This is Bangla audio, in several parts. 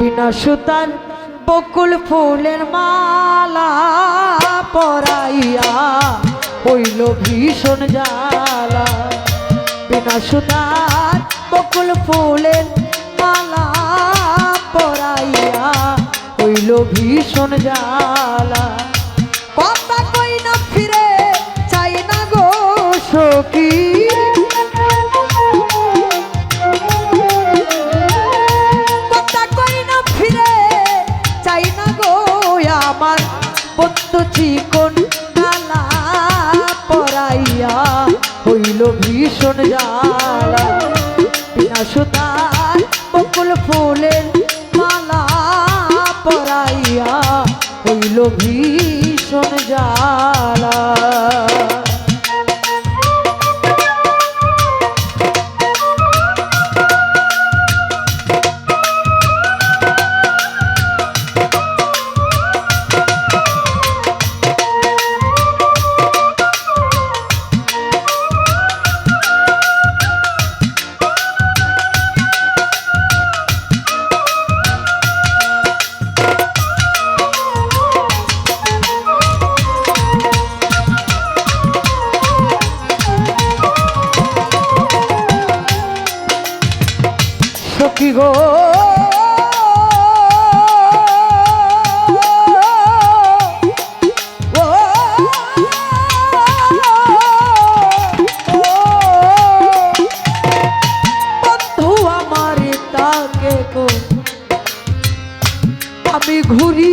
বিনা সুতার বকুল ফুলের মালা পরাইয়া হইল ভীষণ জ্বালা। বিনা সুতার বকুল ফুলের মালা পরাইয়া হইল ভীষণ জ্বালা। ভীষণ জ্বালা বিনা সুতার বকুল ফুলের মালা পরাইয়া হইল ভীষণ জ্বালা। আমি ঘুরি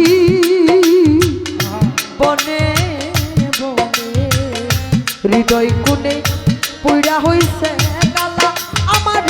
বনে বনে হৃদয় কোণে পুইরা হইছে গালা আমার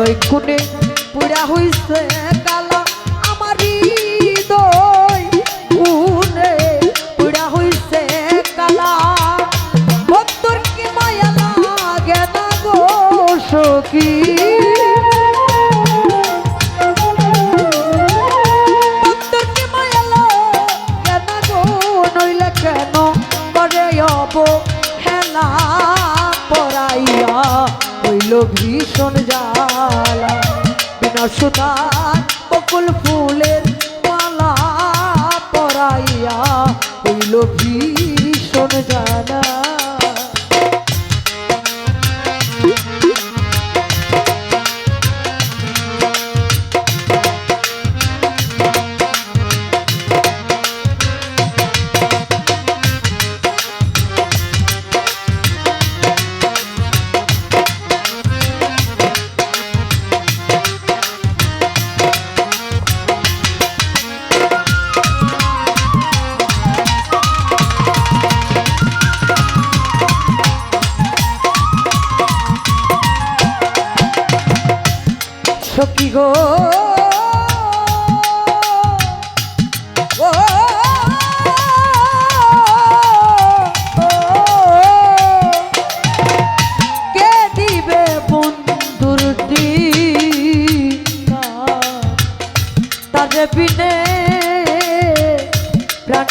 হৃদয় কোণে পুরা হইছে কালা। বিনা গো। বিনে প্রাণ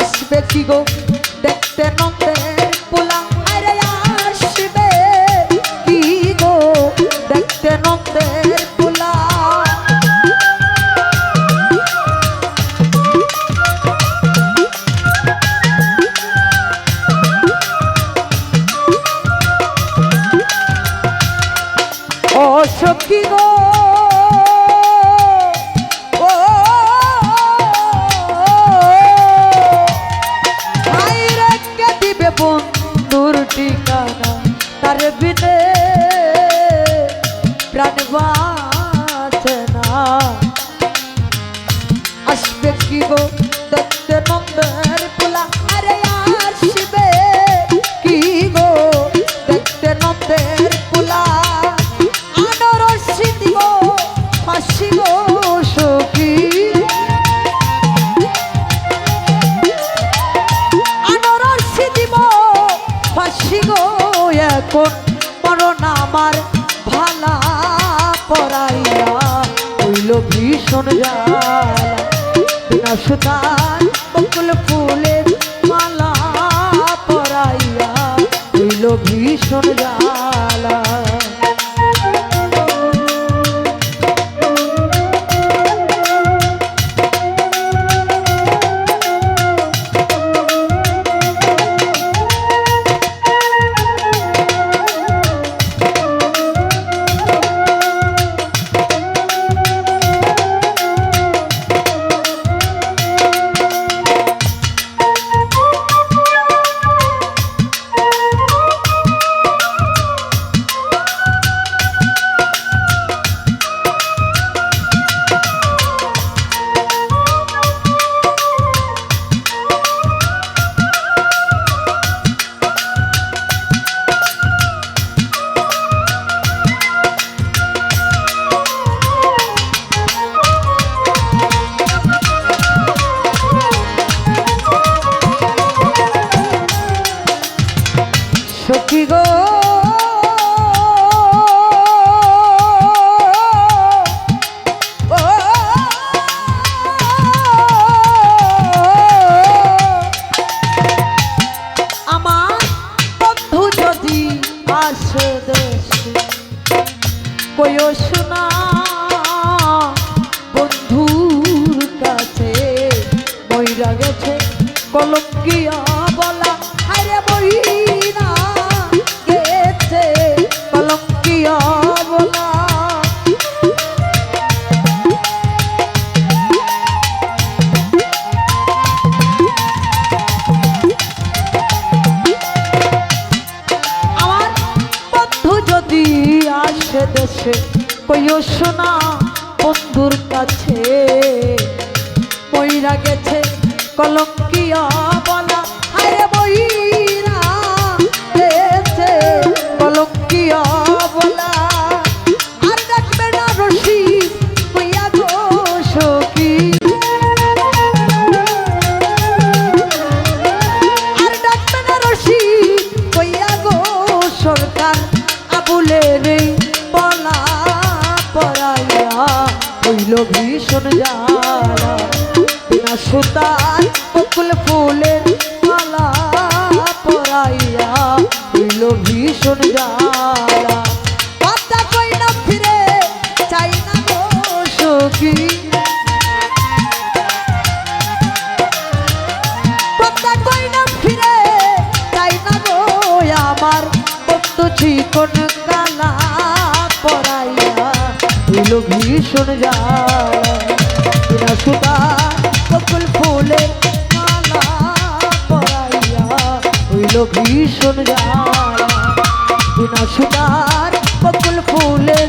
আসবে কি গো দেখতে নন্দের পোলা? বন্ধুর ঠিকানা তার বিদে প্রাণ মরণ আমার ভালা পরাইয়া হইল ভীষণ বিনা সুতার বকুল ফুলের মালা পরাইয়া হইল ভীষণ জ্বালা। মইরা গেছে কলঙ্কিয়া বলা। আরে দেশে কইও শোনা বন্ধুর কাছে। বইরা গেছে কলঙ্কিয়া বলা, হায় বইরা গেছে কলঙ্কিয়া বলা। আর ডাকবে না রশি কইয়া গো সখী। আর ডাকবে না রশি কইয়া গো সরকার। আবুলের এই পলা পরাইয়া, হইল ভীষণ জ্বালা সুতার বকুল ফুলের মালা পরাইয়া হইল ভীষণ জ্বালা। কথা কই না ফিরে চাই না গো সখী। কথা কই না ফিরে তাই না গো আমার বন্ধু চিকন কালা পরাইয়া হইল ভীষণ জ্বালা। সুতা বকুল ফুলে মালা পরাইয়া হইল ভীষণ জ্বালা বিনা সুতার বকুল ফুলের